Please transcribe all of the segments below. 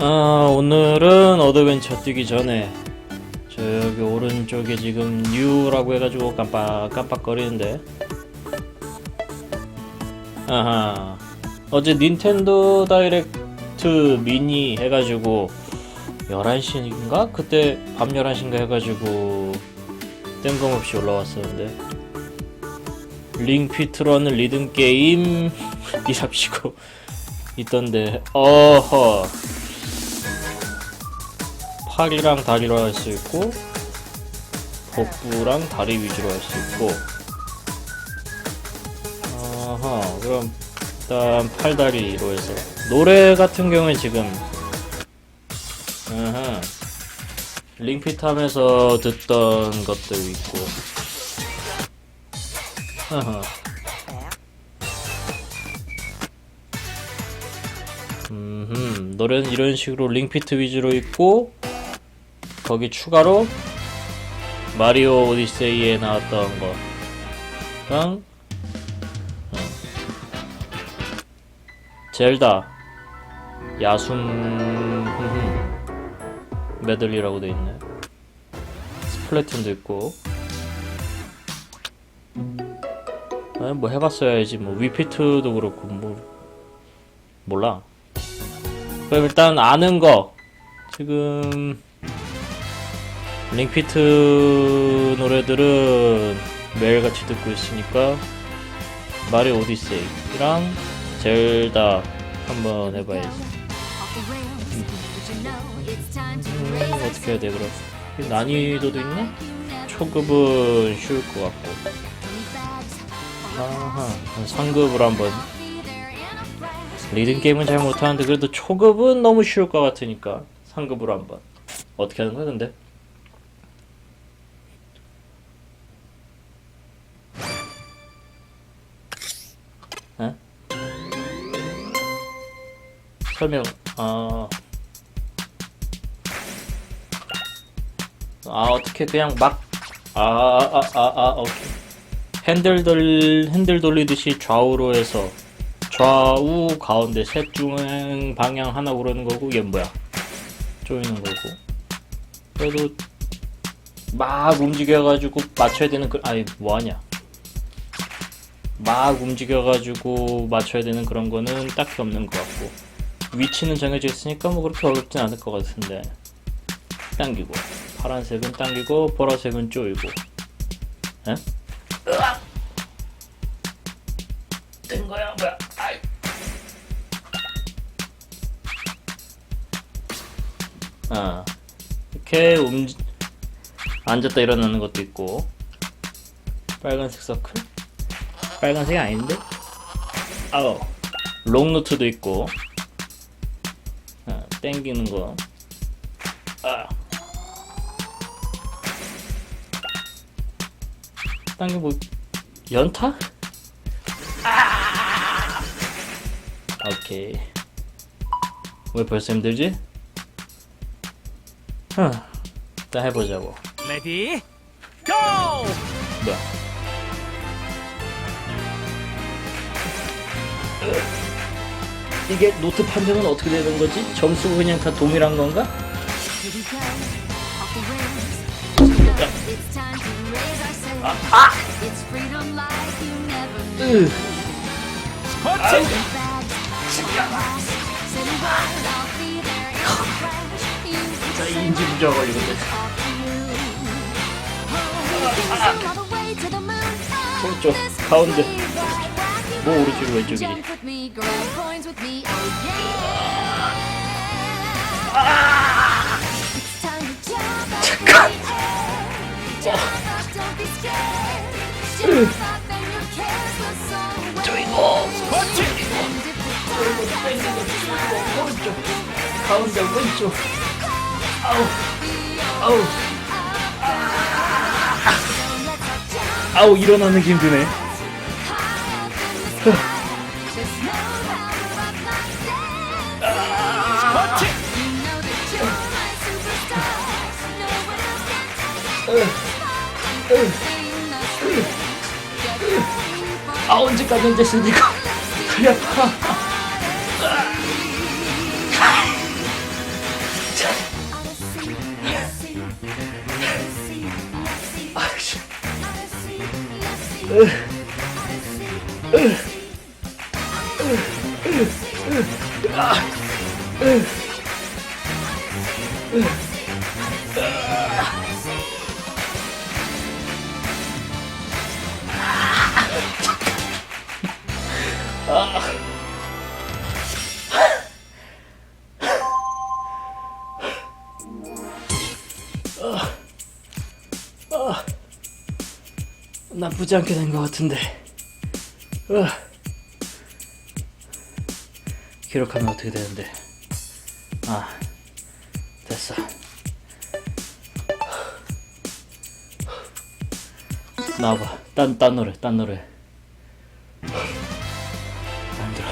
아, 오늘은 어드벤처 뛰기 전에 저기 오른쪽에 지금 뉴라고 해가지고 깜빡깜빡거리는데. 아하. 어제 닌텐도 다이렉트 미니 해가지고 11시인가? 그때 밤 11시인가 해가지고 뜬금없이 올라왔었는데. 링피트라는 리듬 게임? 이랍시고 있던데. 어허 팔이랑 다리로 할 수 있고 복부랑 다리 위주로 할 수 있고. 아하 그럼 일단 팔다리로 해서. 노래 같은 경우는 지금 아하 링피트 하면서 듣던 것도 있고. 아하. 음 노래는 이런 식으로 링피트 위주로 있고 거기 추가로 마리오 오디세이에 나왔던 거랑 어. 젤다. 야숨 메들리라고 돼 있네. 스플래툰도 있고. 아, 뭐 해봤어야지. 뭐 위피트도 그렇고 뭐. 몰라. 그럼 일단 아는 거. 지금 링피트 노래들은 매일같이 듣고 있으니까 마리오 오디세이랑 젤다 한번 해봐야지. 음, 어떻게 해야 돼 그럼? 난이도도 있네? 초급은 쉬울 것 같고. 아하 상급으로 한번. 리듬 게임은 잘 못하는데 그래도 초급은 너무 쉬울 것 같으니까 상급으로 한번. 어떻게 하는 거야 근데? 설명 아... 아 어떻게 그냥 막아아 아 아 오케이. 핸들 돌 핸들 돌리듯이 좌우로 해서 좌우 가운데 셋 중 방향 하나 고르는 거고 얘 뭐야? 쪼이는 거고. 그래도 막 움직여가지고 맞춰야 되는 그 아니 뭐하냐? 막 움직여가지고 맞춰야 되는 그런 거는 딱히 없는 것 같고 위치는 정해져 있으니까 뭐 그렇게 어렵진 않을 것 같은데. 당기고. 파란색은 당기고 보라색은 쪼이고. 에? 으악! 된 거야? 뭐야? 아이. 아. 이렇게 움 앉았다 일어나는 것도 있고. 빨간색 서클? 빨간색이 아닌데? 아우 롱노트도 있고. 아, 땡기는 거 아. 딴게 뭐 연타? 아! 오케이 왜 벌써 힘들지? huh. 일단 해보자고 레디 고! 뭐야 이게 노트 판정은 어떻게 되는 거지? 점수가 그냥 다 동일한 건가? 아! 으, 스쿼트! 자 인지 부조화 걸리거든 오른쪽 가운데 뭐 오른쪽 왼쪽이지 잠깐. 저 이거 스쿼트! 오른쪽 가운데 왼쪽. 아우. 아우. 아우 일어나는 게 힘드네! 아 언제까지 앉아 있으니까 다리 아파. 아이씨. 으. 으. 나쁘지 않게 된 것 같은데. 으. 기록하면 어떻게 되는데? 아, 됐어. 나와봐. 딴, 딴 노래, 딴 노래. 안 들어.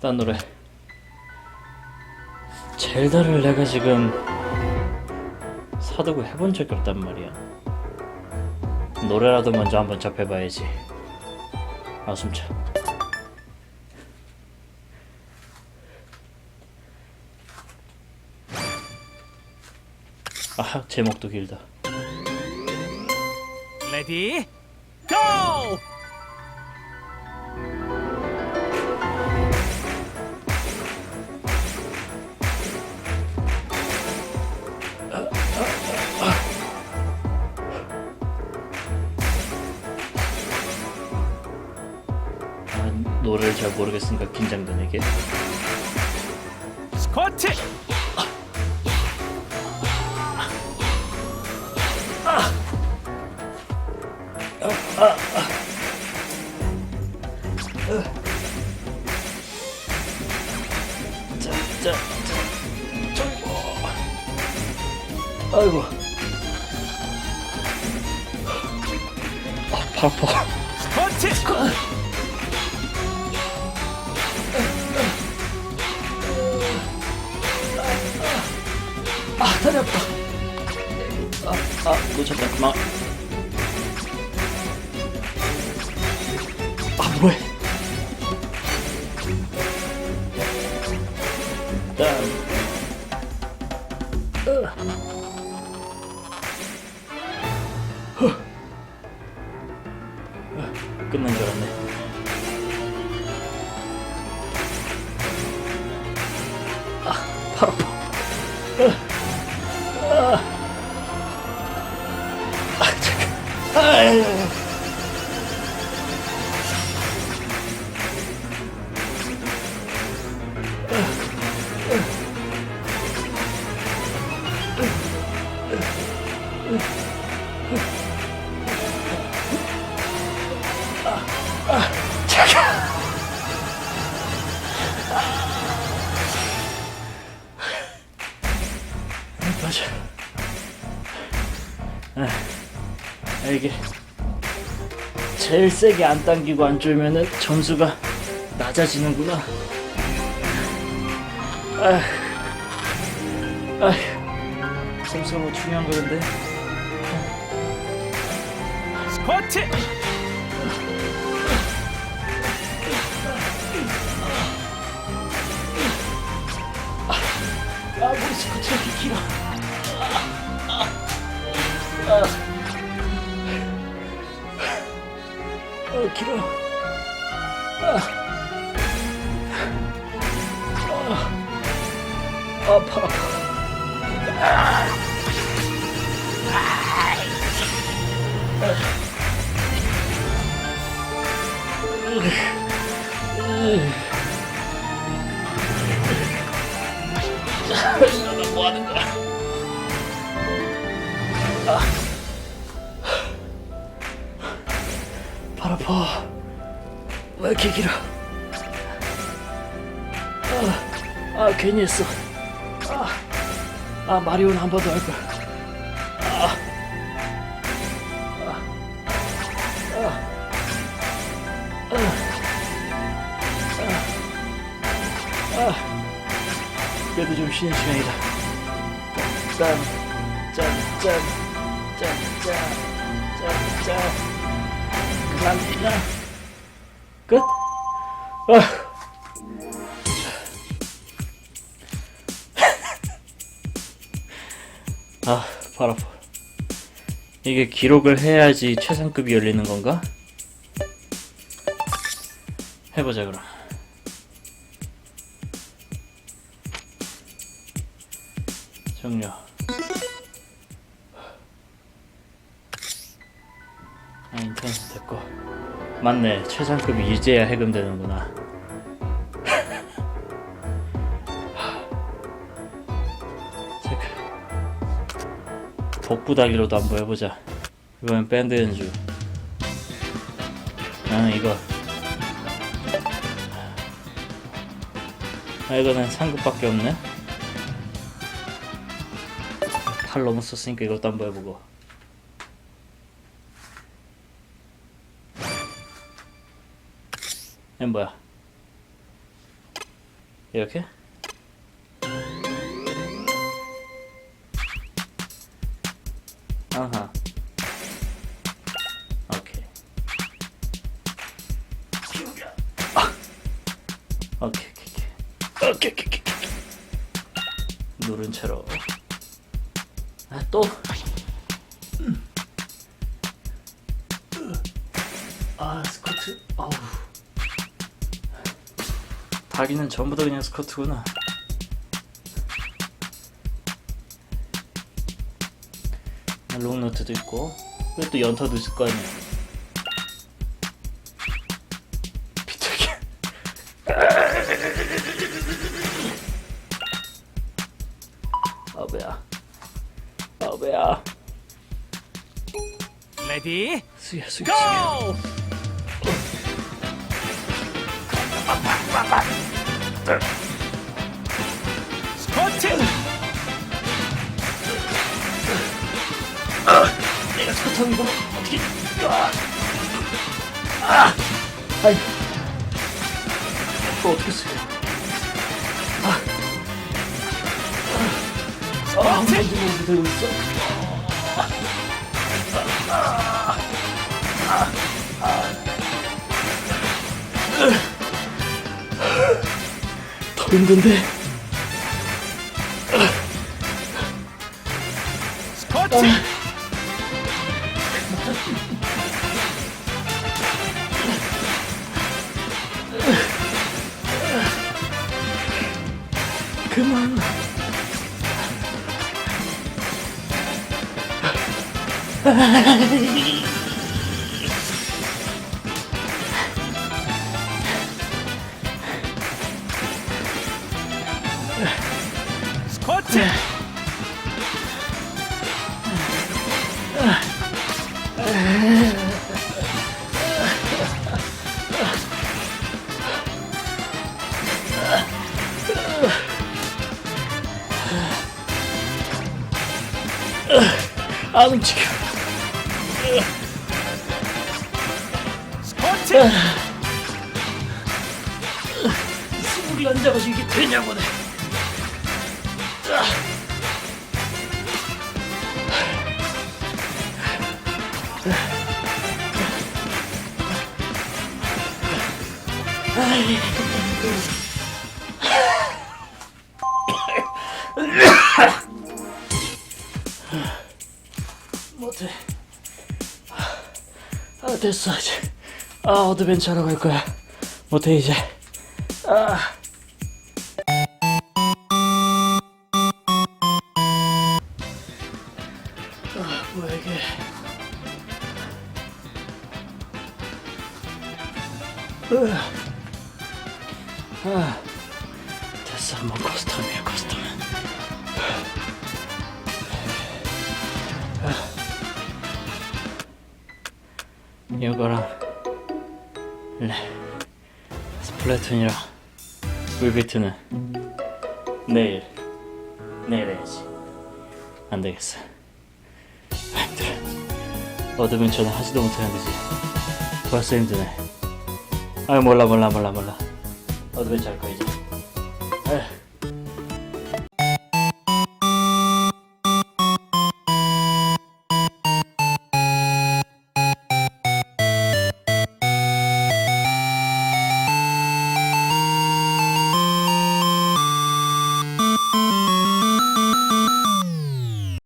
딴 노래. 젤다를 내가 지금 사두고 해본 적이 없단 말이야. 노래라도 먼저 한번 접해봐야지. 아 숨차. 아 제목도 길다. 레디 고! 아 노래를 잘 모르겠으니까 긴장되네 이게. 스쿼트 자, 자, 자, 저이고. 아이고. 아, 발 아파. 스쿼트 아파. 아, 아, 놓쳤다. 그만. 아, 뭐해. 일단. 제일 세게 안 당기고 안 졸면은 점수가 낮아지는구나. 아, 아, 점수가 뭐 중요한 거는데. 스쿼트 아, 머리 스쿼트 이렇게 길어. 아, 아, 길어. 아, 아, 아파. 너는 뭐 하는 거야? 아. 발 아파. 왜 이렇게 길어? 아, 아 괜히 했어. 아, 아 마리오는 한 번 더할 아. 그래도 좀 쉬는 시간이다. 짠, 짠, 짠, 짠, 짠, 짠, 짠. 그만, 끝? 아. 아, 발 아파. 이게 기록을 해야지 최상급이 열리는 건가? 해보자 그럼. 종료. 아, 인터넷 됐고. 맞네. 최상급이 이제야 해금되는구나. 체크. 복부다기로도 한번 해보자. 이번엔 밴드 연주. 나는 이거. 아, 이거는 상급밖에 없네. 팔 너무 썼으니까 이것도 한번 해보고. 뭐야? 이렇게? 아하. 아. 누른 채로. 아, 또. 음. 아, 스쿼트. 아우. 다리는 전부 다 그냥 스쿼트구나. 롱노트도 있고 그리고 또 연타도 있을 거 아니야. 비틀기 아배야. 아배야. 레디? 수야 수야 수야. 고! 스쿼트 내가 스쿼트하는 거 어떻게 아, 아, 아이. 또 어떻게 쓰 아, 아, 아, 한 번도 못 되고 있어. 더 힘든데. 스쿼트 그만. 안 움직여. 스쿼트 스물이 안 잡아서 이게 되냐고 내. 못해. 아 됐어 이제. 아 어드벤처 하러 갈 거야. 못해 이제. 아. 아. 으아. 아 됐어 뭐 커스텀이야 커스텀. 이거랑 네. 스플래툰이랑 울비트는 내일 내일 해야지. 안 되겠어. 아, 힘들어 어드벤처는 하지도 못하는 거지. 벌써 힘드네. 아 몰라 몰라 몰라 몰라. 할 거야 이제. 아휴